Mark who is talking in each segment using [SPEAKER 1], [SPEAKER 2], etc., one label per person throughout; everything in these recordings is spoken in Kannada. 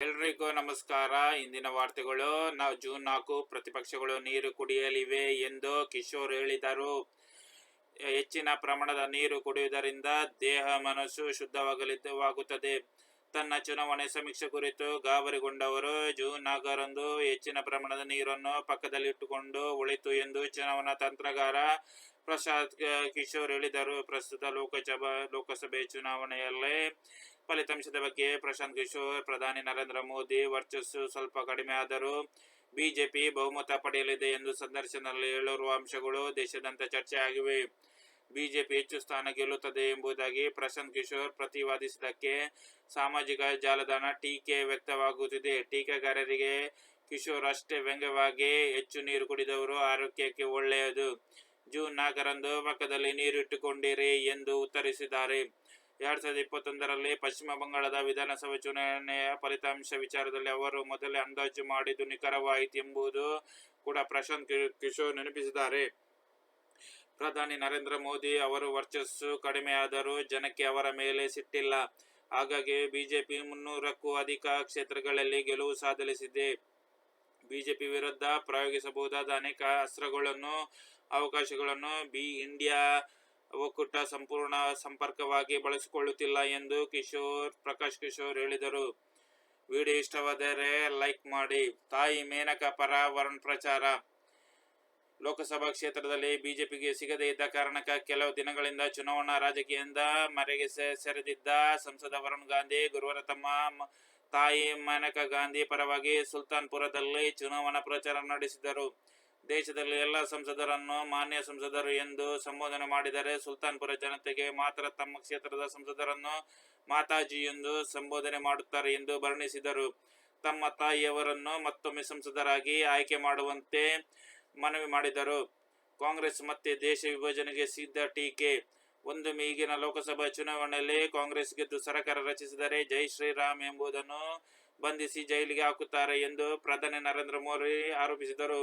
[SPEAKER 1] ಎಲ್ರಿಗೂ ನಮಸ್ಕಾರ. ಇಂದಿನ ವಾರ್ತೆಗಳು, ನಾವು ಜೂನ್ ನಾಲ್ಕು ಪ್ರತಿಪಕ್ಷಗಳು ನೀರು ಕುಡಿಯಲಿವೆ ಎಂದು ಕಿಶೋರ್ ಹೇಳಿದರು. ಹೆಚ್ಚಿನ ಪ್ರಮಾಣದ ನೀರು ಕುಡಿಯುವುದರಿಂದ ದೇಹ, ಮನಸ್ಸು ಶುದ್ಧವಾಗಲಿದ್ದವಾಗುತ್ತದೆ. ತನ್ನ ಚುನಾವಣೆ ಸಮೀಕ್ಷೆ ಕುರಿತು ಗಾಬರಿಗೊಂಡವರು ಜೂನ್ ನಾಲ್ಕರಂದು ಹೆಚ್ಚಿನ ಪ್ರಮಾಣದ ನೀರನ್ನು ಪಕ್ಕದಲ್ಲಿಟ್ಟುಕೊಂಡು ಉಳಿತು ಎಂದು ಚುನಾವಣಾ ತಂತ್ರಗಾರ ಪ್ರಸಾದ್ ಕಿಶೋರ್ ಹೇಳಿದರು. ಪ್ರಸ್ತುತ ಲೋಕಸಭಾ, ಲೋಕಸಭೆ ಚುನಾವಣೆಯಲ್ಲೇ ಫಲಿತಾಂಶದ ಬಗ್ಗೆ ಪ್ರಶಾಂತ್ ಕಿಶೋರ್, ಪ್ರಧಾನಿ ನರೇಂದ್ರ ಮೋದಿ ವರ್ಚಸ್ಸು ಸ್ವಲ್ಪ ಕಡಿಮೆ ಆದರೂ ಬಿಜೆಪಿ ಬಹುಮತ ಪಡೆಯಲಿದೆ ಎಂದು ಸಂದರ್ಶನದಲ್ಲಿ ಹೇಳಿರುವ ಅಂಶಗಳು ದೇಶದಂತ ಚರ್ಚೆ ಆಗಿವೆ. ಬಿಜೆಪಿ ಹೆಚ್ಚು ಸ್ಥಾನ ಗೆಲ್ಲುತ್ತದೆ ಎಂಬುದಾಗಿ ಪ್ರಶಾಂತ್ ಕಿಶೋರ್ ಪ್ರತಿವಾದಿಸಿದ್ದಕ್ಕೆ ಸಾಮಾಜಿಕ ಜಾಲತಾಣ ಟೀಕೆ ವ್ಯಕ್ತವಾಗುತ್ತಿದೆ. ಟೀಕೆಗಾರರಿಗೆ ಕಿಶೋರ್ ಅಷ್ಟೇ ವ್ಯಂಗ್ಯವಾಗಿ ಹೆಚ್ಚು ನೀರು ಕುಡಿದವರು ಆರೋಗ್ಯಕ್ಕೆ ಒಳ್ಳೆಯದು. ಜೂನ್ ನಾಲ್ಕರಂದು ಪಕ್ಕದಲ್ಲಿ ನೀರಿಟ್ಟುಕೊಂಡಿರಿ ಎಂದು ಉತ್ತರಿಸಿದ್ದಾರೆ. ಎರಡ್ ಸಾವಿರದ ಇಪ್ಪತ್ತೊಂದರಲ್ಲಿ ಪಶ್ಚಿಮ ಬಂಗಾಳದ ವಿಧಾನಸಭಾ ಚುನಾವಣೆಯ ಫಲಿತಾಂಶ ವಿಚಾರದಲ್ಲಿ ಅವರು ಮೊದಲೇ ಅಂದಾಜು ಮಾಡಿದ್ದು ನಿಖರವಾಯಿತು ಎಂಬುದು ಕೂಡ ಪ್ರಶಾಂತ್ ಕಿಶೋರ್ ನೆನಪಿಸಿದ್ದಾರೆ. ಪ್ರಧಾನಿ ನರೇಂದ್ರ ಮೋದಿ ಅವರು ವರ್ಚಸ್ಸು ಕಡಿಮೆಯಾದರೂ ಜನಕ್ಕೆ ಅವರ ಮೇಲೆ ಸಿಟ್ಟಿಲ್ಲ. ಹಾಗಾಗಿ ಬಿಜೆಪಿ ಮುನ್ನೂರಕ್ಕೂ ಅಧಿಕ ಕ್ಷೇತ್ರಗಳಲ್ಲಿ ಗೆಲುವು ಸಾಧಿಸಿದೆ. ಬಿಜೆಪಿ ವಿರುದ್ಧ ಪ್ರಯೋಗಿಸಬಹುದಾದ ಅನೇಕ ಅಸ್ತ್ರಗಳನ್ನು, ಅವಕಾಶಗಳನ್ನು ಬಿ ಇಂಡಿಯಾ ಒಕ್ಕೂಟ ಸಂಪೂರ್ಣ ಸಂಪರ್ಕವಾಗಿ ಬಳಸಿಕೊಳ್ಳುತ್ತಿಲ್ಲ ಎಂದು ಕಿಶೋರ್, ಪ್ರಕಾಶ್ ಕಿಶೋರ್ ಹೇಳಿದರು. ವಿಡಿಯೋ ಇಷ್ಟವಾದರೆ ಲೈಕ್ ಮಾಡಿ. ತಾಯಿ ಮೇನಕಾ ಪರ ವರುಣ್ ಪ್ರಚಾರ. ಲೋಕಸಭಾ ಕ್ಷೇತ್ರದಲ್ಲಿ ಬಿಜೆಪಿಗೆ ಸಿಗದೇ ಇದ್ದ ಕಾರಣಕ್ಕೆ ಕೆಲವು ದಿನಗಳಿಂದ ಚುನಾವಣಾ ರಾಜಕೀಯದಿಂದ ಮರೆಗೆ ಸೆರೆದಿದ್ದ ಸಂಸದ ವರುಣ್ ಗಾಂಧಿ ಗುರುವಾರ ತಮ್ಮ ತಾಯಿ ಮೇನಕಾ ಗಾಂಧಿ ಪರವಾಗಿ ಸುಲ್ತಾನ್ಪುರದಲ್ಲಿ ಚುನಾವಣಾ ಪ್ರಚಾರ ನಡೆಸಿದರು. ದೇಶದಲ್ಲಿ ಎಲ್ಲ ಸಂಸದರನ್ನು ಮಾನ್ಯ ಸಂಸದರು ಎಂದು ಸಂಬೋಧನೆ ಮಾಡಿದರೆ ಸುಲ್ತಾನ್ಪುರ ಜನತೆಗೆ ಮಾತ್ರ ತಮ್ಮ ಕ್ಷೇತ್ರದ ಸಂಸದರನ್ನು ಮಾತಾಜಿ ಎಂದು ಸಂಬೋಧನೆ ಮಾಡುತ್ತಾರೆ ಎಂದು ವರ್ಣಿಸಿದರು. ತಮ್ಮ ತಾಯಿಯವರನ್ನು ಮತ್ತೊಮ್ಮೆ ಸಂಸದರಾಗಿ ಆಯ್ಕೆ ಮಾಡುವಂತೆ ಮನವಿ ಮಾಡಿದರು. ಕಾಂಗ್ರೆಸ್ ಮತ್ತೆ ದೇಶ ವಿಭಜನೆಗೆ ಸಿದ್ಧ ಟೀಕೆ ಒಂದು ಈಗಿನ ಲೋಕಸಭಾ ಚುನಾವಣೆಯಲ್ಲಿ ಕಾಂಗ್ರೆಸ್ ಗೆದ್ದು ಸರ್ಕಾರ ರಚಿಸಿದರೆ ಜೈ ಶ್ರೀರಾಮ್ ಎಂಬುದನ್ನು ಬಂಧಿಸಿ ಜೈಲಿಗೆ ಹಾಕುತ್ತಾರೆ ಎಂದು ಪ್ರಧಾನಿ ನರೇಂದ್ರ ಮೋದಿ ಆರೋಪಿಸಿದರು.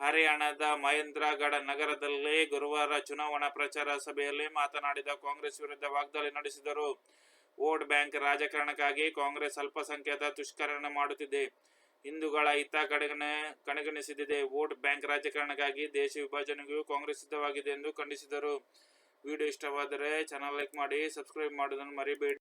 [SPEAKER 1] ಹರಿಯಾಣದ ಮಹೇಂದ್ರಗಢ ನಗರದಲ್ಲಿ ಗುರುವಾರ ಚುನಾವಣಾ ಪ್ರಚಾರ ಸಭೆಯಲ್ಲಿ ಮಾತನಾಡಿದ ಕಾಂಗ್ರೆಸ್ ವಿರುದ್ಧ ವಾಗ್ದಾಳಿ ನಡೆಸಿದರು. ವೋಟ್ ಬ್ಯಾಂಕ್ ರಾಜಕಾರಣಕ್ಕಾಗಿ ಕಾಂಗ್ರೆಸ್ ಅಲ್ಪಸಂಖ್ಯಾತ ದುಷ್ಕರಣ ಮಾಡುತ್ತಿದೆ. ಹಿಂದೂಗಳ ಹಿತ ಕಡೆಗಣೆ ಕಡೆಗಣಿಸಿದೆ ವೋಟ್ ಬ್ಯಾಂಕ್ ರಾಜಕಾರಣಕ್ಕಾಗಿ ದೇಶ ವಿಭಜನೆಗೂ ಕಾಂಗ್ರೆಸ್ ಸಿದ್ಧವಾಗಿದೆ ಎಂದು ಖಂಡಿಸಿದರು. ವಿಡಿಯೋ ಇಷ್ಟವಾದರೆ ಚಾನಲ್ ಲೈಕ್ ಮಾಡಿ ಸಬ್ಸ್ಕ್ರೈಬ್ ಮಾಡೋದನ್ನು ಮರಿಬೇಡಿ.